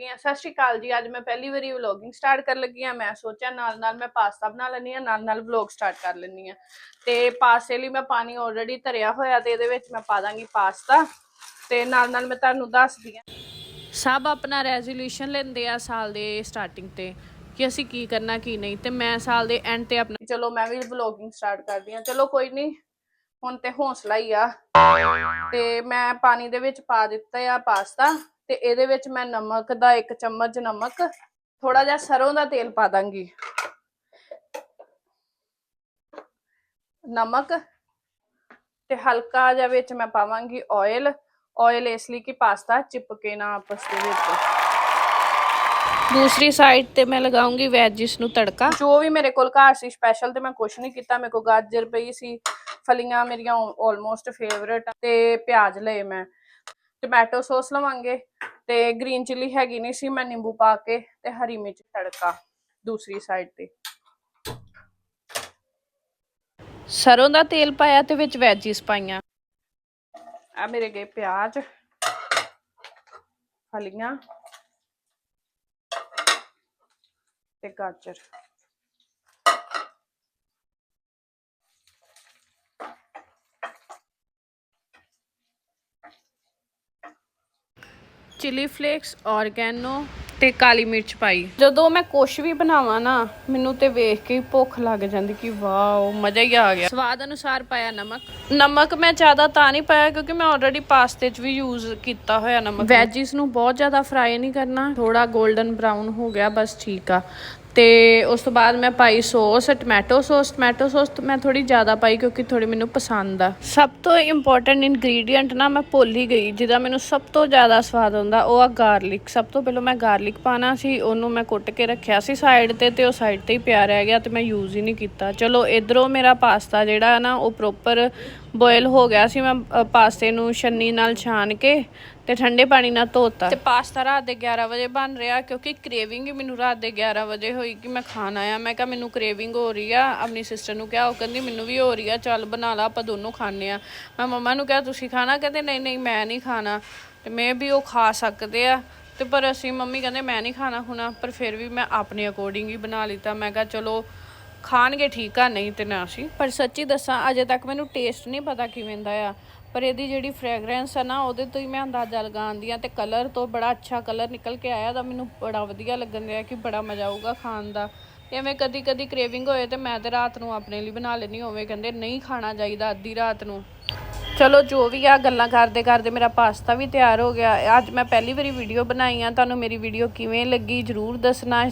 ਲੱਗੀ ਆ। ਸਤਿ ਸ਼੍ਰੀ ਅਕਾਲ ਜੀ, ਅੱਜ ਮੈਂ ਪਹਿਲੀ ਵਾਰੀ ਵਲੌਗਿੰਗ ਸਟਾਰਟ ਕਰਨ ਲੱਗੀ ਆ। ਮੈਂ ਸੋਚਿਆ ਨਾਲ ਨਾਲ ਮੈਂ ਪਾਸਤਾ ਬਣਾ ਲੈਣੀ ਆ, ਨਾਲ ਨਾਲ ਵਲੌਗ ਸਟਾਰਟ ਕਰ ਲੈਣੀ ਆ। ਤੇ ਪਾਸੇ ਲਈ ਮੈਂ ਪਾਣੀ ਆਲਰੇਡੀ ਧਰਿਆ ਹੋਇਆ ਤੇ ਇਹਦੇ ਵਿੱਚ ਮੈਂ ਪਾ ਦਾਂਗੀ ਪਾਸਤਾ ਤੇ ਨਾਲ ਨਾਲ ਮੈਂ ਤੁਹਾਨੂੰ ਦੱਸਦੀ ਆ। ਸਭ ਆਪਣਾ ਰੈਜ਼ੋਲੂਸ਼ਨ ਲੈਂਦੇ ਆ ਸਾਲ ਦੇ ਸਟਾਰਟਿੰਗ ਤੇ ਕਿ ਅਸੀਂ ਕੀ ਕਰਨਾ, ਕੀ ਨਹੀਂ ਤੇ ਮੈਂ ਸਾਲ ਦੇ ਐਂਡ ਤੇ ਆਪਣਾ ਚਲੋ ਮੈਂ ਵੀ ਵਲੋਗਿੰਗ ਸਟਾਰਟ ਕਰਦੀ ਆ। ਚਲੋ ਕੋਈ ਨਹੀਂ, ਹੁਣ ਤੇ ਹੌਸਲਾ ਹੀ ਆ। ਤੇ ਮੈਂ ਪਾਣੀ ਦੇ ਵਿੱਚ ਪਾ ਦਿੱਤਾ ਆ ਪਾਸਤਾ। ਤੇ ਇਹਦੇ ਵਿੱਚ ਮੈਂ ਨਮਕ ਦਾ ਇੱਕ ਚਮਚ ਨਮਕ ਥੋੜਾ ਜਿਹਾ ਸਰੋਂ ਦਾ ਤੇਲ ਪਾ ਦਾਂਗੀ। ਨਮਕ ਤੇ ਹਲਕਾ ਜਿਹਾ ਵਿੱਚ ਮੈਂ ਪਾਵਾਂਗੀ ਆਇਲ ਆਇਲ ਇਸ ਲਈ ਕਿ ਪਾਸਤਾ ਚਿਪਕੇ ਨਾ ਆਪਸ ਦੇ ਵਿੱਚ। ਦੂਸਰੀ ਸਾਈਡ ਤੇ ਮੈਂ ਲਗਾਉਂਗੀ ਵੈਜਿਸ ਨੂੰ ਤੜਕਾ। ਜੋ ਵੀ ਮੇਰੇ ਕੋਲ ਘਰ ਸੀ ਸਪੈਸ਼ਲ ਤੇ ਮੈਂ ਕੁਛ ਨਹੀਂ ਕੀਤਾ ਮੇਰੇ ਕੋਲ ਗਾਜਰ ਪਈ ਸੀ ਫਲੀਆਂ ਮੇਰੀਆਂ ਆਲਮੋਸਟ ਫੇਵਰਟ ਤੇ ਪਿਆਜ਼ ਲਏ ਮੈਂ। ਟੋਮੈਟੋ ਸੌਸ ਲਵਾਂਗੇ ਤੇ ਗ੍ਰੀਨ ਚਿੱਲੀ ਹੈਗੀ ਨਹੀਂ ਸੀ ਮੈਂ ਨਿੰਬੂ ਪਾ ਕੇ ਤੇ ਹਰੀ ਮਿਰਚ ਤੜਕਾ ਦੂਸਰੀ ਸਾਈਡ ਤੇ। ਸਰੋਂ ਦਾ ਤੇਲ ਪਾਇਆ ਤੇ ਵਿੱਚ ਵੈਜੀਸ ਪਾਈਆਂ। ਆ ਮੇਰੇ ਗਏ ਪਿਆਜ਼ ਫਲੀਆਂ ਤੇ ਗਾਜਰ। ਚਿਲੀ ਫਲੇਕਸ ਔਰਗੈਨੋ ਤੇ ਕਾਲੀ ਮਿਰਚ ਪਾਈ। ਜਦੋਂ ਮੈਂ ਕੁਛ ਵੀ ਬਣਾਵਾਂ ਨਾ ਮੈਨੂੰ ਤੇ ਵੇਖ ਕੇ ਹੀ ਭੁੱਖ ਲੱਗ ਜਾਂਦੀ ਕਿ ਵਾਓ ਮਜ਼ਾ ਹੀ ਆ ਗਿਆ। ਸਵਾਦ ਅਨੁਸਾਰ ਪਾਇਆ ਨਮਕ। ਨਮਕ ਮੈਂ ਜ਼ਿਆਦਾ ਤਾਂ ਨਹੀਂ ਪਾਇਆ ਕਿਉਂਕਿ ਮੈਂ ਆਲਰੇਡੀ ਪਾਸਤੇ 'ਚ ਵੀ ਯੂਜ਼ ਕੀਤਾ ਹੋਇਆ ਨਮਕ ਵੈਜਿਸ ਨੂੰ ਬਹੁਤ ਜ਼ਿਆਦਾ ਫਰਾਈ ਨਹੀਂ ਕਰਨਾ। ਥੋੜਾ 골ਡਨ ਬ੍ਰਾਊਨ ਹੋ ਗਿਆ ਬਸ ਠੀਕ ਆ। ਤੇ ਉਸ ਤੋਂ ਬਾਅਦ ਮੈਂ ਪਾਈ sauce, tomato sauce tomato sauce ਮੈਂ ਥੋੜੀ ਜ਼ਿਆਦਾ ਪਾਈ ਕਿਉਂਕਿ ਥੋੜੀ ਮੈਨੂੰ ਪਸੰਦ ਆ। ਸਭ ਤੋਂ ਇੰਪੋਰਟੈਂਟ ਇਨਗਰੀਡੀਅੰਟ ਨਾ ਮੈਂ ਭੁੱਲ ਹੀ ਗਈ, ਜਿਹਦਾ ਮੈਨੂੰ ਸਭ ਤੋਂ ਜ਼ਿਆਦਾ ਸਵਾਦ ਆਉਂਦਾ, ਉਹ ਆ ਗਾਰਲਿਕ ਸਭ ਤੋਂ ਪਹਿਲਾਂ ਮੈਂ ਗਾਰਲਿਕ ਪਾਣਾ ਸੀ, ਉਹਨੂੰ ਮੈਂ ਕੁੱਟ ਕੇ ਰੱਖਿਆ ਸੀ ਸਾਈਡ ਤੇ ਤੇ ਉਹ ਸਾਈਡ ਤੇ ਹੀ ਪਿਆ ਰਹਿ ਗਿਆ ਤੇ ਮੈਂ ਯੂਜ਼ ਹੀ ਨਹੀਂ ਕੀਤਾ। ਚਲੋ, ਇਧਰੋਂ ਮੇਰਾ ਪਾਸਤਾ ਜਿਹੜਾ ਨਾ, ਉਹ ਪ੍ਰੋਪਰ ਬੋਇਲ ਹੋ ਗਿਆ ਸੀ, ਮੈਂ ਪਾਸਤੇ ਨੂੰ ਛੰਨੀ ਨਾਲ ਛਾਣ ਕੇ ਤੇ ਠੰਡੇ ਪਾਣੀ ਨਾਲ ਧੋਤਾ। ਤੇ ਪਾਸਤਾ ਰਾਤ ਦੇ 11 ਵਜੇ ਬਣ ਰਿਹਾ, ਕਿਉਂਕਿ ਕ੍ਰੇਵਿੰਗ ਹੀ ਮੈਨੂੰ ਰਾਤ ਦੇ 11 ਵਜੇ ਹੋਈ ਕਿ ਮੈਂ ਖਾਣਾ ਆ ਮੈਂ ਕਿਹਾ ਮੈਨੂੰ ਕ੍ਰੇਵਿੰਗ ਹੋ ਰਹੀ ਆ, ਆਪਣੀ ਸਿਸਟਰ ਨੂੰ ਕਿਹਾ, ਉਹ ਕਹਿੰਦੀ ਮੈਨੂੰ ਵੀ ਹੋ ਰਹੀ ਆ, ਚੱਲ ਬਣਾ ਲਾ, ਆਪਾਂ ਦੋਨੋਂ ਖਾਣੇ ਆ। ਮੈਂ ਮੰਮਾ ਨੂੰ ਕਿਹਾ, ਤੁਸੀਂ ਖਾਣਾ? ਕਹਿੰਦੇ, ਨਹੀਂ ਨਹੀਂ, ਮੈਂ ਨਹੀਂ ਖਾਣਾ। ਤੇ ਮੈਂ ਵੀ ਉਹ ਖਾ ਸਕਦੇ ਆ। ਤੇ ਪਰ ਅਸੀਂ ਮੰਮੀ ਕਹਿੰਦੇ, ਮੈਂ ਨਹੀਂ ਖਾਣਾ ਹੁਣਾ। ਪਰ ਫਿਰ ਵੀ ਮੈਂ ਆਪਣੇ ਅਕੋਰਡਿੰਗ ਹੀ ਬਣਾ ਲਿੱਤਾ। ਮੈਂ ਕਿਹਾ, ਚਲੋ ਖਾਣਗੇ ਠੀਕ ਆ, ਨਹੀਂ ਤੇ ਨਾ ਸੀ ਪਰ ਸੱਚੀ ਦੱਸਾਂ, ਅਜੇ ਤੱਕ ਮੈਨੂੰ ਟੇਸਟ ਨਹੀਂ ਪਤਾ ਕਿਵੇਂ ਦਾ ਆ। ਪਰ ਇਹਦੀ ਜਿਹੜੀ ਫ੍ਰੈਗਰੈਂਸ ਆ ਨਾ, ਉਹਦੇ ਤੋਂ ਹੀ ਮੈਂ ਅੰਦਾਜ਼ਾ ਲਗਾਉਂਦੀ ਆ ਤੇ ਕਲਰ ਤੋਂ ਬੜਾ ਅੱਛਾ ਕਲਰ ਨਿਕਲ ਕੇ ਆਇਆ ਤਾਂ ਮੈਨੂੰ ਬੜਾ ਵਧੀਆ ਲੱਗਣ ਰਿਹਾ ਕਿ ਬੜਾ ਮਜ਼ਾ ਆਊਗਾ ਖਾਣ ਦਾ। ਐਵੇਂ ਕਦੀ ਕਦੀ ਕ੍ਰੇਵਿੰਗ ਹੋਏ ਤੇ ਮੈਂ ਤੇ ਰਾਤ ਨੂੰ ਆਪਣੇ ਲਈ ਬਣਾ ਲੈਣੀ ਹੋਵੇ ਕਹਿੰਦੇ ਨਹੀਂ ਖਾਣਾ ਚਾਹੀਦਾ ਅੱਧੀ ਰਾਤ ਨੂੰ। ਚਲੋ, ਜੋ ਵੀ ਆ ਗੱਲਾਂ ਕਰਦੇ ਕਰਦੇ ਮੇਰਾ ਪਾਸਤਾ ਵੀ ਤਿਆਰ ਹੋ ਗਿਆ। ਅੱਜ ਮੈਂ ਪਹਿਲੀ ਵਾਰੀ ਵੀਡੀਓ ਬਣਾਈ ਆ ਤੁਹਾਨੂੰ ਮੇਰੀ ਵੀਡੀਓ ਕਿਵੇਂ ਲੱਗੀ ਜਰੂਰ ਦੱਸਣਾ।